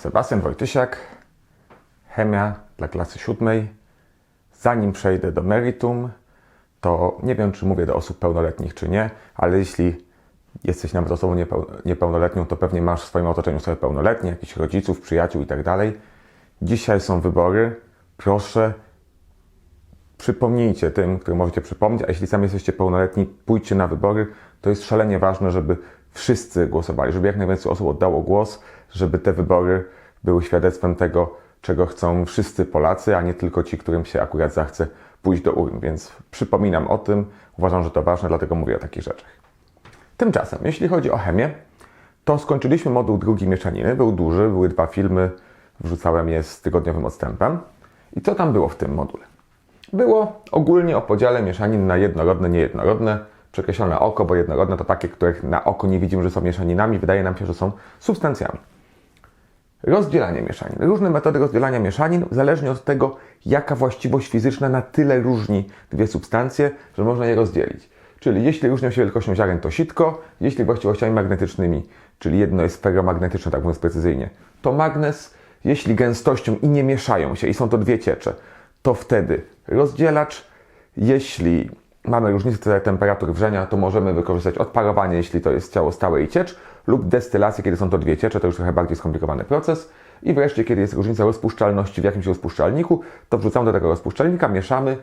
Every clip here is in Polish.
Sebastian Wojtysiak, chemia dla klasy siódmej. Zanim przejdę do meritum, to nie wiem, czy mówię do osób pełnoletnich, czy nie, ale jeśli jesteś nawet osobą niepeł- niepełnoletnią, to pewnie masz w swoim otoczeniu osoby pełnoletnie, jakichś rodziców, przyjaciół i tak. Dzisiaj są wybory. Proszę, przypomnijcie tym, którym możecie przypomnieć, a jeśli sami jesteście pełnoletni, pójdźcie na wybory. To jest szalenie ważne, żeby wszyscy głosowali, żeby jak najwięcej osób oddało głos, żeby te wybory były świadectwem tego, czego chcą wszyscy Polacy, a nie tylko ci, którym się akurat zachce pójść do urn. Więc przypominam o tym, uważam, że to ważne, dlatego mówię o takich rzeczach. Tymczasem, jeśli chodzi o chemię, to skończyliśmy moduł drugi mieszaniny. Był duży, były dwa filmy, wrzucałem je z tygodniowym odstępem. I co tam było w tym module? Było ogólnie o podziale mieszanin na jednorodne, niejednorodne, przekreślone oko, bo jednorodne to takie, których na oko nie widzimy, że są mieszaninami, wydaje nam się, że są substancjami. Rozdzielanie mieszanin. Różne metody rozdzielania mieszanin, zależnie od tego, jaka właściwość fizyczna na tyle różni dwie substancje, że można je rozdzielić. Czyli jeśli różnią się wielkością ziaren, to sitko, jeśli właściwościami magnetycznymi, czyli jedno jest ferromagnetyczne, tak mówiąc precyzyjnie, to magnes, jeśli gęstością i nie mieszają się i są to dwie ciecze, to wtedy rozdzielacz. Jeśli mamy różnicę temperatur wrzenia, to możemy wykorzystać odparowanie, jeśli to jest ciało stałe i ciecz, lub destylację, kiedy są to dwie ciecze, to już trochę bardziej skomplikowany proces. I wreszcie, kiedy jest różnica rozpuszczalności w jakimś rozpuszczalniku, to wrzucamy do tego rozpuszczalnika, mieszamy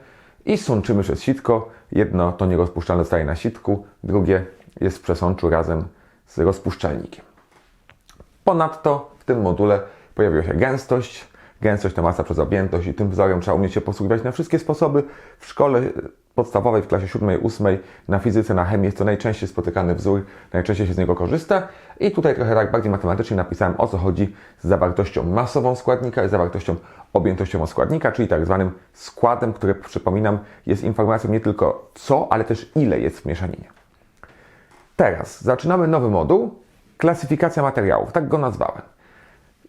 i sączymy przez sitko. Jedno to nierozpuszczalne zostaje na sitku, drugie jest w przesączu razem z rozpuszczalnikiem. Ponadto w tym module pojawiła się gęstość. Gęstość to masa przez objętość i tym wzorem trzeba umieć się posługiwać na wszystkie sposoby. W szkole podstawowej, w klasie 7-8, na fizyce, na chemii jest to najczęściej spotykany wzór, najczęściej się z niego korzysta. I tutaj trochę tak bardziej matematycznie napisałem o co chodzi z zawartością masową składnika i zawartością objętościową składnika, czyli tak zwanym składem, który przypominam jest informacją nie tylko co, ale też ile jest w mieszaninie. Teraz zaczynamy nowy moduł, klasyfikacja materiałów, tak go nazwałem.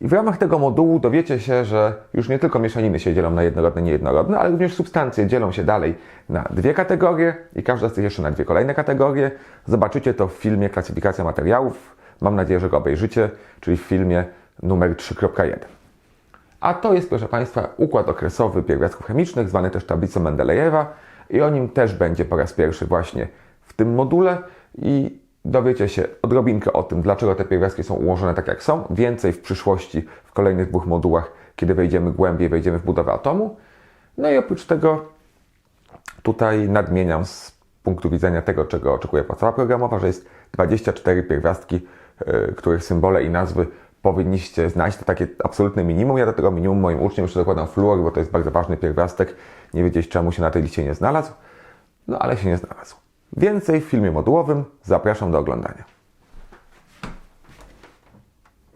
I w ramach tego modułu dowiecie się, że już nie tylko mieszaniny się dzielą na jednorodne i niejednorodne, ale również substancje dzielą się dalej na dwie kategorie i każda z tych jeszcze na dwie kolejne kategorie. Zobaczycie to w filmie Klasyfikacja materiałów. Mam nadzieję, że go obejrzycie, czyli w filmie numer 3.1. A to jest, proszę Państwa, układ okresowy pierwiastków chemicznych, zwany też tablicą Mendelejewa i o nim też będzie po raz pierwszy właśnie w tym module i dowiecie się odrobinkę o tym, dlaczego te pierwiastki są ułożone tak, jak są. Więcej w przyszłości, w kolejnych dwóch modułach, kiedy wejdziemy głębiej, wejdziemy w budowę atomu. No i oprócz tego tutaj nadmieniam z punktu widzenia tego, czego oczekuje podstawa programowa, że jest 24 pierwiastki, yy, których symbole i nazwy powinniście znać. To takie absolutne minimum. Ja do tego minimum moim uczniom jeszcze dokładam fluor, bo to jest bardzo ważny pierwiastek. Nie wiedzieć czemu się na tej liście nie znalazł, no ale się nie znalazł. Więcej w filmie modułowym. Zapraszam do oglądania.